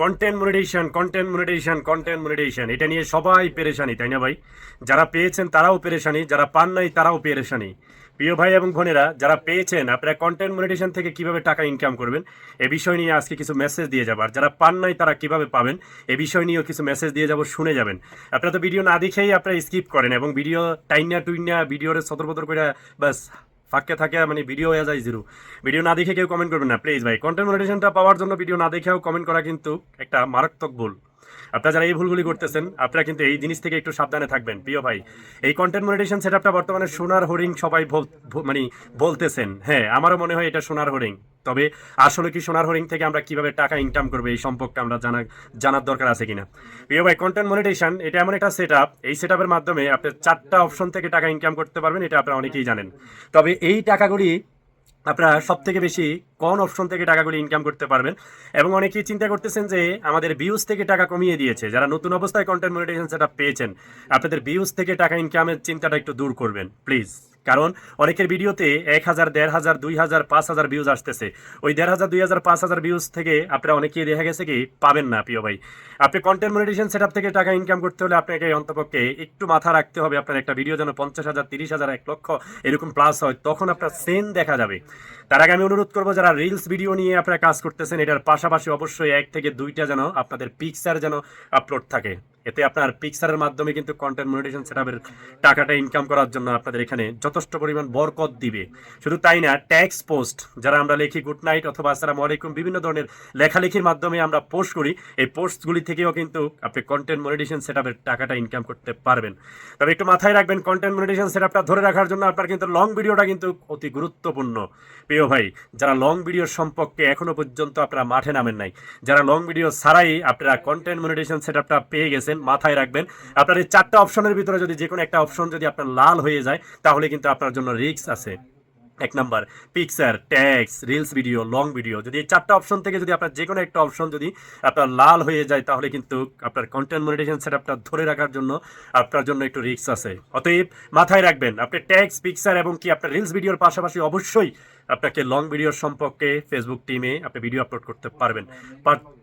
Content monetization content monetization content monetization এটা নিয়ে সবাই পেরেশানি, তাই না ভাই? যারা পেয়েছেন তারাও পেরেশানি, যারা পান নাই তারাও পেরেশানি। প্রিয় ভাই এবং বোনেরা, যারা পেয়েছেন, আপনারা কন্টেন্ট মনিটেশন থেকে কীভাবে টাকা ইনকাম করবেন, এ বিষয় নিয়ে আজকে কিছু মেসেজ দিয়ে যাব। আর যারা পান নাই তারা কীভাবে পাবেন, এ বিষয় নিয়েও কিছু মেসেজ দিয়ে যাব, শুনে যাবেন। আপনারা তো ভিডিও না দেখেই আপনারা স্কিপ করেন এবং ভিডিও টাইনা টুইনা ভিডিওর সতর্কতর করে, বাস ফাঁকে থাকে মানে ভিডিও হয়ে যায় জিরো ভিডিও না দেখে কেউ কমেন্ট করবেন না প্লিজ ভাই। কন্টেন্ট মনিটেশনটা পাওয়ার জন্য ভিডিও না দেখেও কমেন্ট করা কিন্তু একটা মারাত্মক ভুল। আপনারা যারা এই ভুলগুলি করতেছেন, আপনারা কিন্তু এই জিনিস থেকে একটু সাবধানে থাকবেন। প্রিয় ভাই, এই কন্টেন্ট মনিটেশন সেটআপটা বর্তমানে সোনার হরিং সবাই মানে বলতেছেন। হ্যাঁ আমারও মনে হয় এটা সোনার হরিং। তবে আসলে কি সোনার হরিং থেকে আমরা কীভাবে টাকা ইনকাম করব, এই সম্পর্কে আমরা জানা, জানার দরকার আছে কিনা? প্রিয় ভাই কন্টেন্ট মনিটেশন এটা এমন একটা সেট এই সেট মাধ্যমে আপনি চারটা অপশন থেকে টাকা ইনকাম করতে পারবেন, এটা আপনারা অনেকেই জানেন। তবে এই টাকাগুলি আপনারা সব থেকে বেশি কোন অপশন থেকে টাকাগুলি ইনকাম করতে পারবেন। এবং অনেকেই চিন্তা করতেছেন যে আমাদের ভিউজ থেকে টাকা কমিয়ে দিয়েছে। যারা নতুন অবস্থায় কন্টেন্ট মনিটাইজেশন সেটা পেয়েছেন, আপনাদের ভিউজ থেকে টাকা ইনকামের চিন্তাটা একটু দূর করবেন প্লিজ কারণ অনেকের ভিডিওতে এক হাজার, দেড় হাজার, দুই হাজার, পাঁচ হাজার ভিউজ আসতেছে। ওই দেড় হাজার, দুই হাজার, পাঁচ হাজার ভিউজ থেকে আপনারা অনেকেই দেখা গেছে কি পাবেন না, প্রিয় ভাই। আপনি কন্টেন্ট মনিটাইজেশন সেটআপ থেকে টাকা ইনকাম করতে হলে আপনাকে অন্তপক্ষে একটু মাথা রাখতে হবে। আপনার একটা ভিডিও যেন পঞ্চাশ হাজার, তিরিশ হাজার, এক লক্ষ এরকম প্লাস হয়, তখন আপনার সেন দেখা যাবে। তার আগে আমি অনুরোধ করব, যারা রিলস ভিডিও নিয়ে আপনারা কাজ করতেছেন, এটার পাশাপাশি অবশ্যই এক থেকে দুইটা যেন আপনাদের পিকচার যেন আপলোড থাকে। এতে আপনার পিকচারের মাধ্যমে কিন্তু কন্টেন্ট মনিটেশন সেটআপের টাকাটা ইনকাম করার জন্য আপনাদের এখানে যথেষ্ট পরিমাণ বরকত দিবে। শুধু তাই না ট্যাক্স পোস্ট যারা আমরা লিখি গুড নাইট অথবা আসসালামু আলাইকুম, বিভিন্ন ধরনের লেখালেখির মাধ্যমে আমরা পোস্ট করি, এই পোস্টগুলি থেকেও কিন্তু আপনি কন্টেন্ট মনিটেশন সেটআপের টাকাটা ইনকাম করতে পারবেন। তবে একটু মাথায় রাখবেন কন্টেন্ট মনিটেশন সেটআপটা ধরে রাখার জন্য আপনার কিন্তু লং ভিডিওটা কিন্তু অতি গুরুত্বপূর্ণ। প্রিয় ভাই, যারা লং ভিডিও সম্পর্কে এখনও পর্যন্ত আপনারা মাঠে নামেন নাই। যারা লং ভিডিও ছাড়াই আপনারা কন্টেন্ট মনিটেশন সেটআপটা পেয়ে গেছেন, মাথায় রাখবেন। আপনার এই চারটা অপশনের ভিতরে যদি যে কোনো একটা অপশন যদি আপনার লাল হয়ে যায়, তাহলে কিন্তু আপনার জন্য রিস্ক আছে। এক number picture text reels video long video যদি এই চারটা অপশন থেকে যদি আপনার যে কোনো একটা অপশন যদি আপনার লাল হয়ে যায়, তাহলে কিন্তু আপনার কন্টেন্ট মনিটেশন সেটআপটা ধরে রাখার জন্য আপনার জন্য একটু রিস্ক আছে। অতএব মাথায় রাখবেন, আপনি ট্যাক্স পিকচার এবং কি আপনার রিলস ভিডিওর পাশাপাশি অবশ্যই আপনাকে লং ভিডিওর সম্পর্কে ফেসবুক টিমে আপনি ভিডিও আপলোড করতে পারবেন।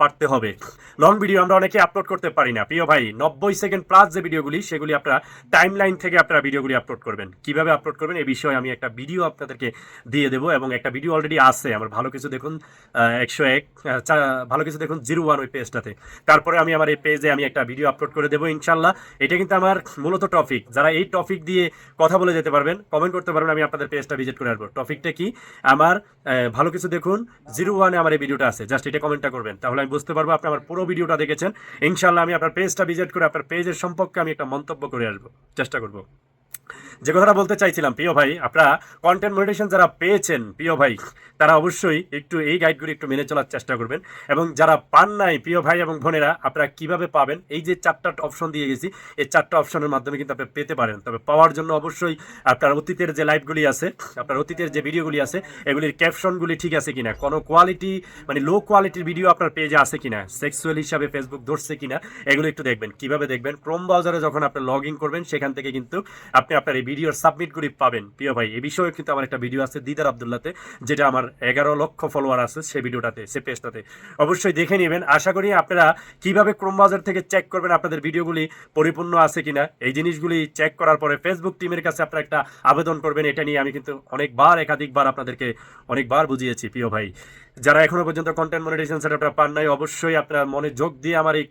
পারতে হবে। লং ভিডিও আমরা অনেকে আপলোড করতে পারি না। প্রিয় ভাই, নব্বই সেকেন্ড প্লাস যে ভিডিওগুলি সেগুলি আপনারা টাইম লাইন থেকে আপনারা ভিডিওগুলি আপলোড করবেন। কীভাবে আপলোড করবেন এই বিষয়ে আমি একটা ভিডিও আপনাদেরকে দিয়ে দেবো এবং একটা ভিডিও অলরেডি আছে। আমার ভালো কিছু দেখুন একশো এক ভালো কিছু দেখুন জিরো ওয়ান ওই পেজটাতে তারপরে আমি আমার এই পেজে আমি একটা ভিডিও আপলোড করে দেবো ইনশাল্লাহ এটা কিন্তু আমার মূলত টপিক যারা এই টপিক দিয়ে কথা বলে যেতে পারবেন কমেন্ট করতে পারবেন, আমি আপনাদের পেজটা ভিজিট করে আসব। টপিকটা কি? আমার ভালো কিছু দেখুন। জিরো ওয়ানে আমার এই ভিডিওটা আছে। জাস্ট এটা কমেন্টটা করবেন। তাহলে আমি বুঝতে পারব আপনি আমার পুরো ভিডিওটা দেখেছেন। ইনশাল্লাহ আমি আপনার পেজটা ভিজিট করে আপনার পেজের সম্পর্কে আমি একটা মন্তব্য করে আসব। চেষ্টা করব। যে কথাটা বলতে চাইছিলাম, প্রিয় ভাই, আপনারা কন্টেন্ট মনিটেশন যারা পেয়েছেন, প্রিয় ভাই, তারা অবশ্যই একটু এই গাইডগুলি একটু মেনে চলার চেষ্টা করবেন। এবং যারা পান নাই, প্রিয় ভাই এবং বোনেরা, আপনারা কীভাবে পাবেন? এই যে চারটা অপশন দিয়ে গেছি, এই চারটা অপশনের মাধ্যমে কিন্তু আপনি পেতে পারেন। তবে পাওয়ার জন্য অবশ্যই আপনার অতীতের যে লাইভগুলি আছে, আপনার অতীতের যে ভিডিওগুলি আছে, এগুলির ক্যাপশনগুলি ঠিক আছে কিনা? কোনো কোয়ালিটি মানে লো কোয়ালিটির ভিডিও আপনার পেজে আছে কিনা? সেক্সুয়াল হিসাবে ফেসবুক ধরছে কিনা? এগুলো একটু দেখবেন। কীভাবে দেখবেন? ক্রোম ব্রাউজারে যখন আপনি লগ ইন করবেন, সেখান থেকে কিন্তু আপনি আপনার ভিডিওর সাবমিটগুলি পাবেন। প্রিয় ভাই এই বিষয়ে কিন্তু আমার একটা ভিডিও আছে দিদার আবদুল্লাতে, যেটা আমার এগারো লক্ষ ফলোয়ার আছে সেই ভিডিওটাতে সে পেজটাতে অবশ্যই দেখে নেবেন। আশা করি আপনারা কীভাবে ক্রোমবাজার থেকে চেক করবেন, আপনাদের ভিডিওগুলি পরিপূর্ণ আছে কিনা। এই জিনিসগুলি চেক করার পরে ফেসবুক টিমের কাছে আপনারা একটা আবেদন করবেন, এটা নিয়ে আমি কিন্তু অনেকবার, একাধিকবার আপনাদেরকে অনেকবার বুঝিয়েছি, প্রিয় ভাই। যারা এখনও পর্যন্ত কন্টেন্ট মনিটেশন সেটআপটা পান নাই, অবশ্যই আপনারা মনে যোগ দিয়ে আমার এই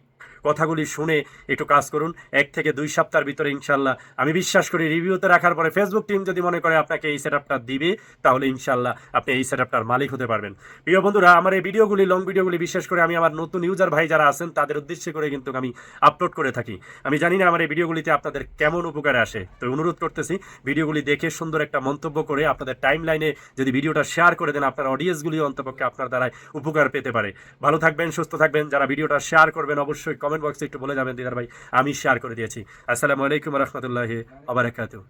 কথাগুলি শুনে একটু কাজ করুন। এক থেকে দুই সপ্তাহের ভিতরে ইনশাল্লাহ। আমি বিশ্বাস করি রিভিউতে রাখার পরে ফেসবুক টিম যদি মনে করে আপনাকে এই সেটআপটা দিবে, তাহলে ইনশাল্লাহ আপনি এই সেটআপটার মালিক হতে পারবেন। প্রিয় বন্ধুরা, আমার এই ভিডিওগুলি লং ভিডিওগুলি বিশেষ করে আমি আমার নতুন ইউজার ভাই যারা আছেন, তাদের উদ্দেশ্যে করে কিন্তু আমি আপলোড করে থাকি। আমি জানি না আমার এই ভিডিওগুলিতে আপনাদের কেমন উপকারে আসে। তো অনুরোধ করতেছি ভিডিওগুলি দেখে সুন্দর একটা মন্তব্য করে আপনাদের টাইম লাইনে যদি ভিডিওটা শেয়ার করে দেন, আপনার অডিয়েন্সগুলি অন্তপক্ষে আপনার দ্বারাই উপকার পেতে পারে। ভালো থাকবেন, সুস্থ থাকবেন। যারা ভিডিওটা শেয়ার করবেন, অবশ্যই কমেন্ট বক্সে একটু বলে যাবেন, দিদার ভাই। আমি শেয়ার করে দিয়েছি। আসসালামু আলাইকুম রহমতুল্লাহ আবরাকাতু